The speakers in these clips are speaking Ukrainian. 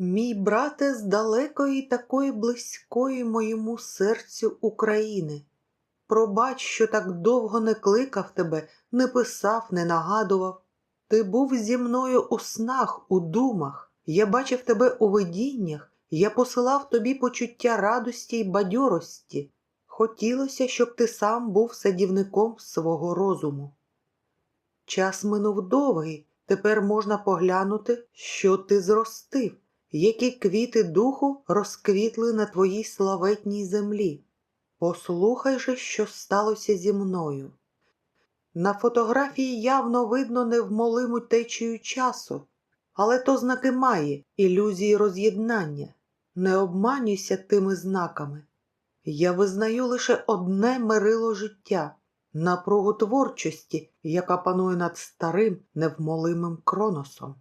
Мій брате з далекої такої близької моєму серцю України. Пробач, що так довго не кликав тебе, не писав, не нагадував. Ти був зі мною у снах, у думах. Я бачив тебе у видіннях, я посилав тобі почуття радості й бадьорості. Хотілося, щоб ти сам був садівником свого розуму. Час минув довгий, тепер можна поглянути, що ти зростив, які квіти духу розквітли на твоїй славетній землі. Послухай же, що сталося зі мною. На фотографії явно видно невмолиму течію часу, але то знаки має ілюзії роз'єднання. Не обманюйся тими знаками. Я визнаю лише одне мерило життя напругу творчості, яка панує над старим невмолимим кроносом.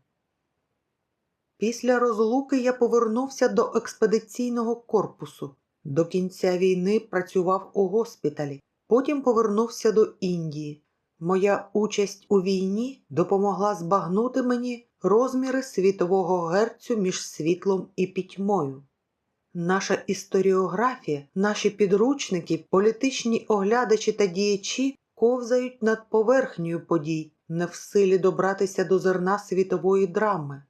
Після розлуки я повернувся до експедиційного корпусу. До кінця війни працював у госпіталі, потім повернувся до Індії. Моя участь у війні допомогла збагнути мені розміри світового герцю між світлом і пітьмою. Наша історіографія, наші підручники, політичні оглядачі та діячі ковзають над поверхнею подій, не в силі добратися до зерна світової драми.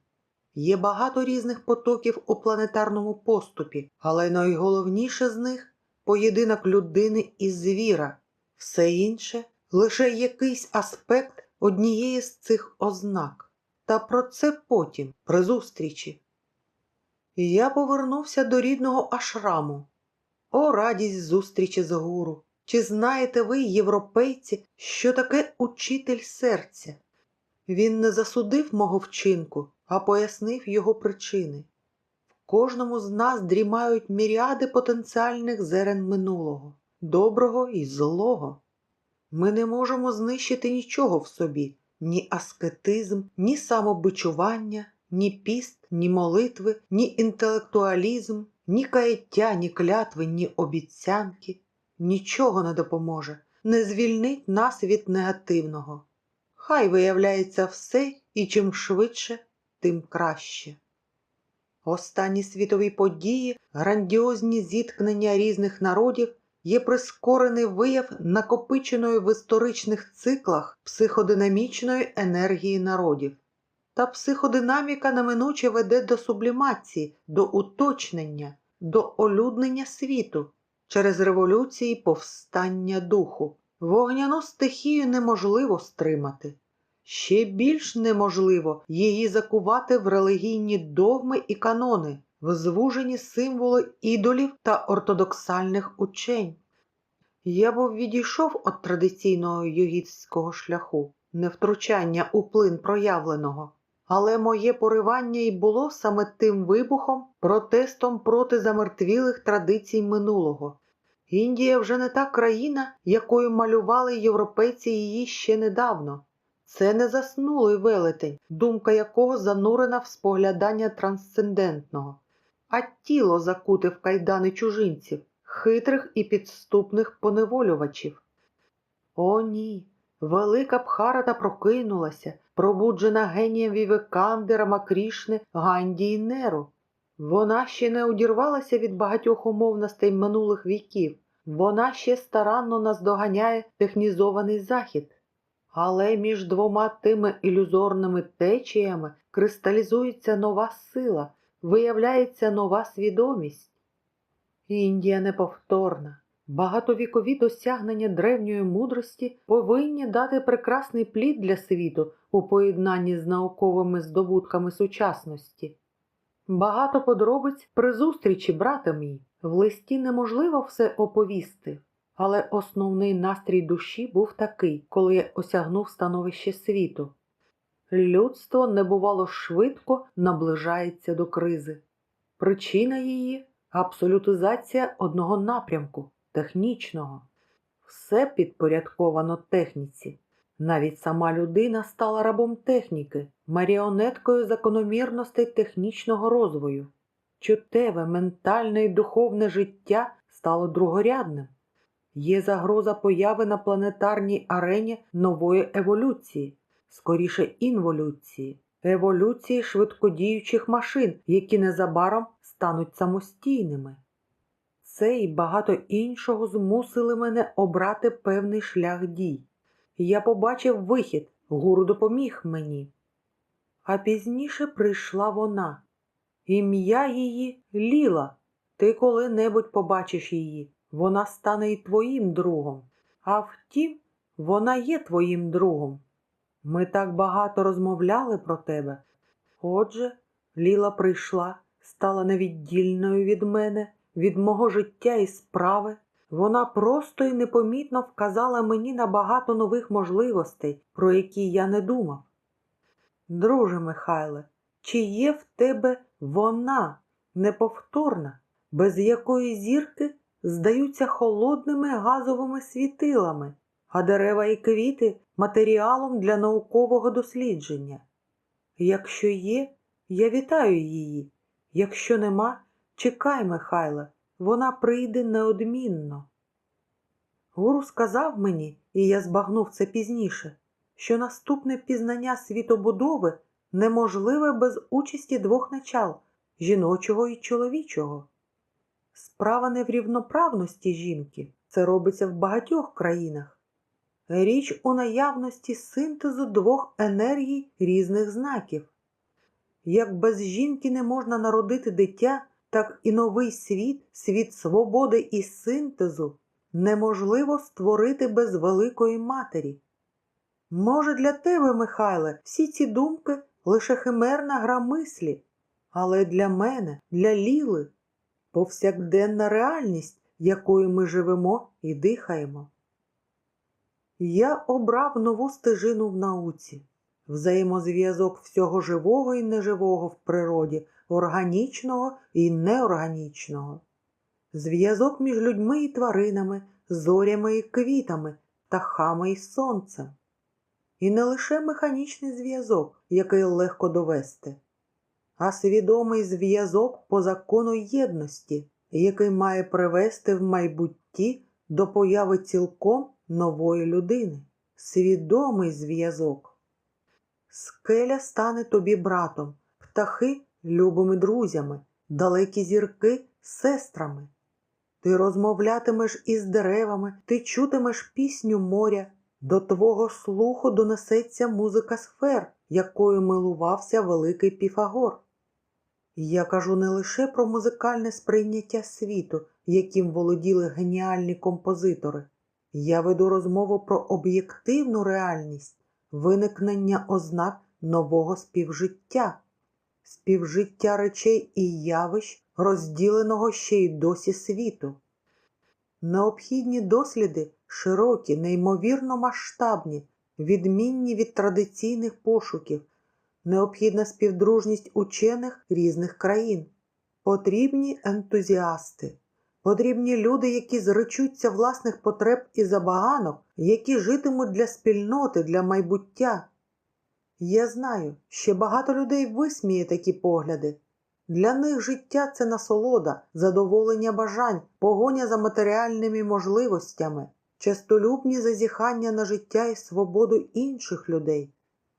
Є багато різних потоків у планетарному поступі, але найголовніше з них поєдинок людини і звіра, все інше лише якийсь аспект однієї з цих ознак. Та про це потім, при зустрічі. Я повернувся до рідного ашраму. О, радість зустрічі з гуру! Чи знаєте ви, європейці, що таке учитель серця? Він не засудив мого вчинку, а пояснив його причини. В кожному з нас дрімають міріади потенціальних зерен минулого, доброго і злого. Ми не можемо знищити нічого в собі, ні аскетизм, ні самобичування, ні піст, ні молитви, ні інтелектуалізм, ні каяття, ні клятви, ні обіцянки. Нічого не допоможе, не звільнить нас від негативного. Хай виявляється все і чим швидше, тим краще. Останні світові події, грандіозні зіткнення різних народів є прискорений вияв накопиченої в історичних циклах психодинамічної енергії народів. Та психодинаміка неминуче веде до сублімації, до уточнення, до олюднення світу через революції повстання духу. Вогняну стихію неможливо стримати. Ще більш неможливо її закувати в релігійні догми і канони, в звужені символи ідолів та ортодоксальних учень. Я був відійшов від традиційного йогітського шляху, невтручання у плин проявленого, але моє поривання й було саме тим вибухом, протестом проти замертвілих традицій минулого. Індія вже не та країна, якою малювали європейці її ще недавно. Це не заснулий велетень, думка якого занурена в споглядання трансцендентного, а тіло закуте в кайдани чужинців, хитрих і підступних поневолювачів. О, ні! Велика Бхарата прокинулася, пробуджена генієм Вівеканди, Рамакрішни, Ганді і Неру. Вона ще не одірвалася від багатьох умовностей минулих віків, вона ще старанно наздоганяє технізований захід. Але між двома тими ілюзорними течіями кристалізується нова сила, виявляється нова свідомість. Індія неповторна. Багатовікові досягнення древньої мудрості повинні дати прекрасний плід для світу у поєднанні з науковими здобутками сучасності. Багато подробиць при зустрічі, брате мій, в листі неможливо все оповісти, але основний настрій душі був такий, коли я осягнув становище світу. Людство небувало швидко наближається до кризи. Причина її абсолютизація одного напрямку технічного. Все підпорядковано техніці. Навіть сама людина стала рабом техніки, маріонеткою закономірностей технічного розвою. Чутеве, ментальне і духовне життя стало другорядним. Є загроза появи на планетарній арені нової еволюції, скоріше інволюції. еволюції швидкодіючих машин, які незабаром стануть самостійними. Це і багато іншого змусили мене обрати певний шлях дій. Я побачив вихід, гуру допоміг мені. А пізніше прийшла вона. Ім'я її Ліла. Ти коли-небудь побачиш її, вона стане і твоїм другом. А втім, вона є твоїм другом. Ми так багато розмовляли про тебе. Отже, Ліла прийшла, стала невіддільною від мене, від мого життя і справи. Вона просто і непомітно вказала мені на багато нових можливостей, про які я не думав. Друже Михайле, чи є в тебе вона неповторна, без якої зірки здаються холодними газовими світилами, а дерева і квіти матеріалом для наукового дослідження? Якщо є, я вітаю її. Якщо нема, чекай, Михайле, вона прийде неодмінно. Гуру сказав мені, і я збагнув це пізніше, що наступне пізнання світобудови неможливе без участі двох начал жіночого і чоловічого. Справа не в рівноправності жінки, це робиться в багатьох країнах. Річ у наявності синтезу двох енергій різних знаків. Як без жінки не можна народити дитя, так і новий світ, світ свободи і синтезу, неможливо створити без великої матері. Може, для тебе, Михайле, всі ці думки лише химерна гра мислі, але для мене, для Ліли, повсякденна реальність, якою ми живемо і дихаємо. Я обрав нову стежину в науці, взаємозв'язок всього живого і неживого в природі, органічного і неорганічного, зв'язок між людьми і тваринами, зорями і квітами, птахами і сонцем. І не лише механічний зв'язок, який легко довести, а свідомий зв'язок по закону єдності, який має привести в майбутті до появи цілком нової людини, свідомий зв'язок. Скеля стане тобі братом, птахи любими друзями, далекі зірки сестрами. Ти розмовлятимеш із деревами, ти чутимеш пісню моря, до твого слуху донесеться музика сфер, якою милувався великий Піфагор. Я кажу не лише про музикальне сприйняття світу, яким володіли геніальні композитори. Я веду розмову про об'єктивну реальність, виникнення ознак нового співжиття, співжиття речей і явищ, розділеного ще й досі світу. Необхідні досліди широкі, неймовірно масштабні, відмінні від традиційних пошуків, необхідна співдружність учених різних країн, потрібні ентузіасти. Потрібні люди, які зречуться власних потреб і забаганок, які житимуть для спільноти, для майбуття. Я знаю, ще багато людей висміє такі погляди. Для них життя це насолода, задоволення бажань, погоня за матеріальними можливостями, частолюбні зазіхання на життя і свободу інших людей.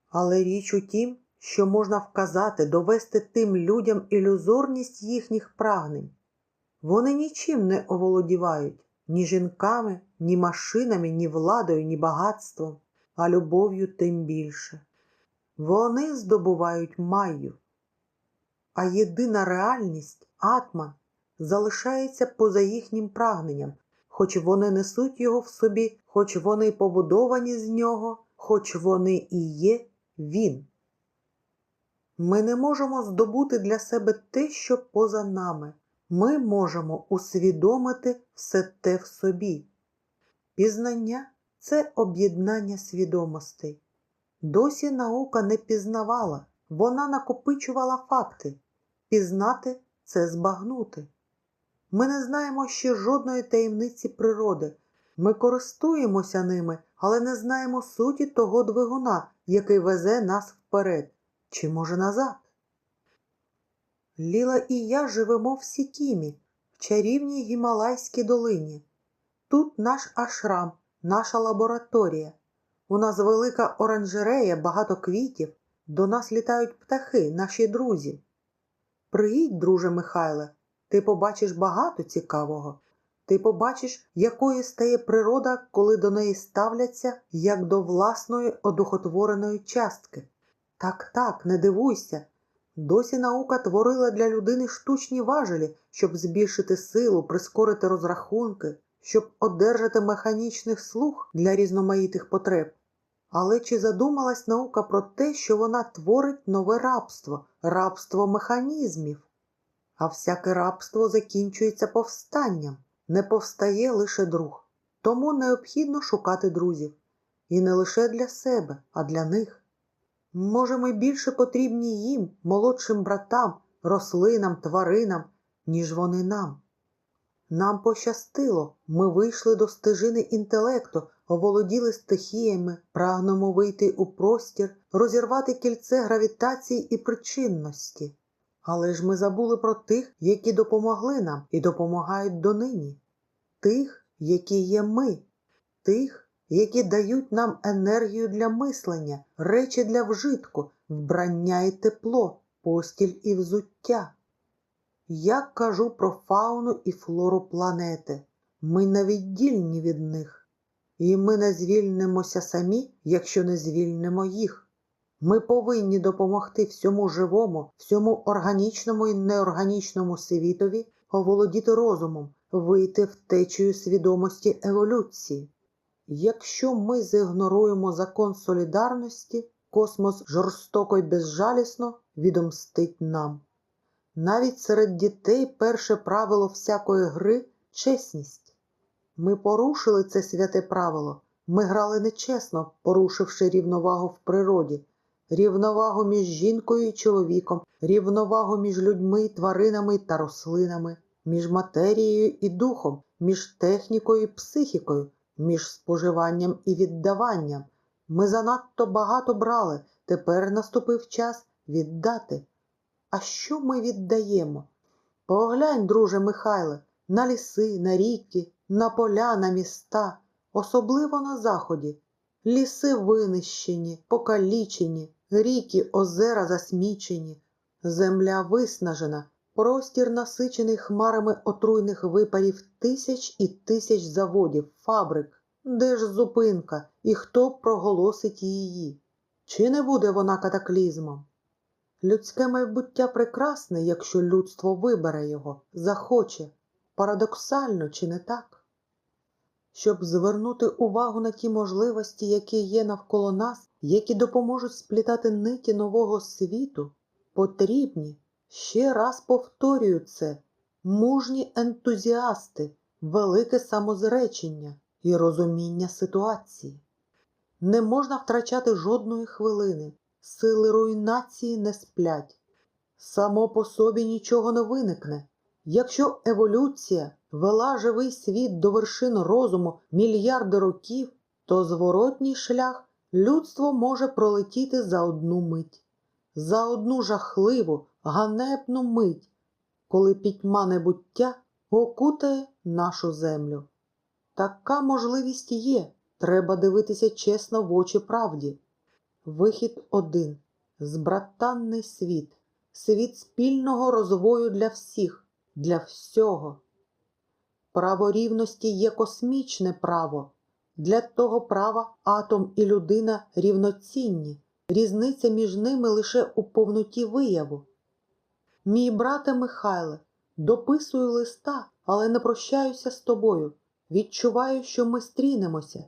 Але річ у тім, що можна вказати, довести тим людям ілюзорність їхніх прагнень. Вони нічим не оволодівають ні жінками, ні машинами, ні владою, ні багатством, а любов'ю тим більше. Вони здобувають майю. А єдина реальність, атман, залишається поза їхнім прагненням, хоч вони несуть його в собі, хоч вони побудовані з нього, хоч вони і є він. Ми не можемо здобути для себе те, що поза нами ми можемо усвідомити все те в собі. Пізнання це об'єднання свідомостей. Досі наука не пізнавала, вона накопичувала факти. Пізнати це збагнути. Ми не знаємо ще жодної таємниці природи. Ми користуємося ними, але не знаємо суті того двигуна, який везе нас вперед, чи може назад. Ліла і я живемо в Сікімі, в чарівній Гімалайській долині. Тут наш ашрам, наша лабораторія. У нас велика оранжерея, багато квітів, До нас літають птахи, наші друзі. Приїдь, друже Михайле, ти побачиш багато цікавого. Ти побачиш, якою стає природа, коли до неї ставляться як до власної одухотвореної частки. Так, так, не дивуйся. Досі наука творила для людини штучні важелі, щоб збільшити силу, прискорити розрахунки, щоб одержати механічний слух для різноманітних потреб. Але чи задумалась наука про те, що вона творить нове рабство, рабство механізмів? А всяке рабство закінчується повстанням, не повстає лише друг. Тому необхідно шукати друзів. І не лише для себе, а для них. Може, ми більше потрібні їм, молодшим братам, рослинам, тваринам, ніж вони нам. Нам пощастило, ми вийшли до стежини інтелекту, оволоділи стихіями, прагнемо вийти у простір, розірвати кільце гравітації і причинності. Але ж ми забули про тих, які допомогли нам і допомагають донині, тих, які є ми, тих, які дають нам енергію для мислення, речі для вжитку, вбрання і тепло, постіль і взуття. Я кажу про фауну і флору планети. Ми невіддільні від них, і ми не звільнимося самі, якщо не звільнимо їх. Ми повинні допомогти всьому живому, всьому органічному і неорганічному світові оволодіти розумом, вийти в свідомості еволюції. Якщо ми зігноруємо закон солідарності, космос жорстоко й безжалісно відомстить нам. Навіть серед дітей перше правило всякої гри чесність. Ми порушили це святе правило. Ми грали нечесно, порушивши рівновагу в природі, рівновагу між жінкою і чоловіком, рівновагу між людьми, тваринами та рослинами, між матерією і духом, між технікою і психікою, між споживанням і віддаванням. Ми занадто багато брали, тепер наступив час віддати. А що ми віддаємо? Поглянь, друже Михайле, на ліси, на ріки, на поля, на міста, особливо на заході. Ліси винищені, покалічені, ріки, озера засмічені, земля виснажена, простір насичений хмарами отруйних випарів тисяч і тисяч заводів, фабрик. Де ж зупинка і хто проголосить її? Чи не буде вона катаклізмом? Людське майбуття прекрасне, якщо людство вибере його, захоче. Парадоксально, чи не так? Щоб звернути увагу на ті можливості, які є навколо нас, які допоможуть сплітати ниті нового світу, потрібні, ще раз повторюю це, мужні ентузіасти, велике самозречення і розуміння ситуації. Не можна втрачати жодної хвилини, сили руйнації не сплять. Само по собі нічого не виникне. Якщо еволюція вела живий світ до вершин розуму мільярди років, то зворотній шлях людство може пролетіти за одну мить, за одну жахливу, ганебну мить, коли пітьма небуття окутає нашу землю. Така можливість є, треба дивитися чесно в очі правді. Вихід один збратанний світ, світ спільного розвою для всіх, для всього. Право рівності є космічне право. Для того права атом і людина рівноцінні, різниця між ними лише у повноті вияву. Мій брате Михайле, дописую листа, але не прощаюся з тобою. Відчуваю, що ми стрінемося.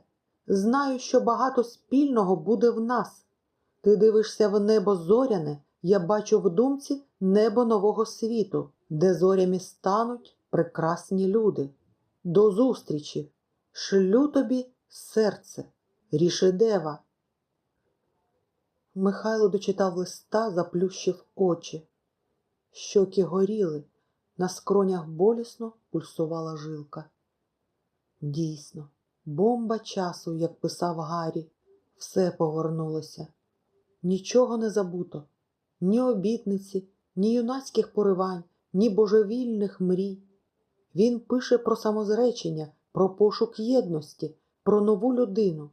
Знаю, що багато спільного буде в нас. Ти дивишся в небо зоряне, я бачу в думці небо нового світу, де зорями стануть прекрасні люди. До зустрічі, шлю тобі серце, рішедева. Михайло дочитав листа, заплющив очі. Щоки горіли, на скронях болісно пульсувала жилка. Дійсно, бомба часу, як писав Гаррі, все повернулося. Нічого не забуто, ні обітниці, ні юнацьких поривань, ні божевільних мрій. Він пише про самозречення, про пошук єдності, про нову людину.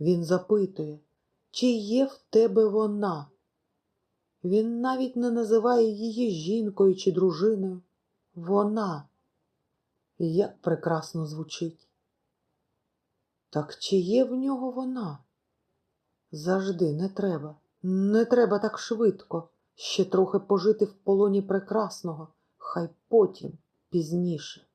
Він запитує, чи є в тебе вона, Він навіть не називає її жінкою чи дружиною. Вона. Як прекрасно звучить. Так чи є в нього вона? Завжди не треба. Не треба так швидко. Ще трохи пожити в полоні прекрасного, хай потім, пізніше.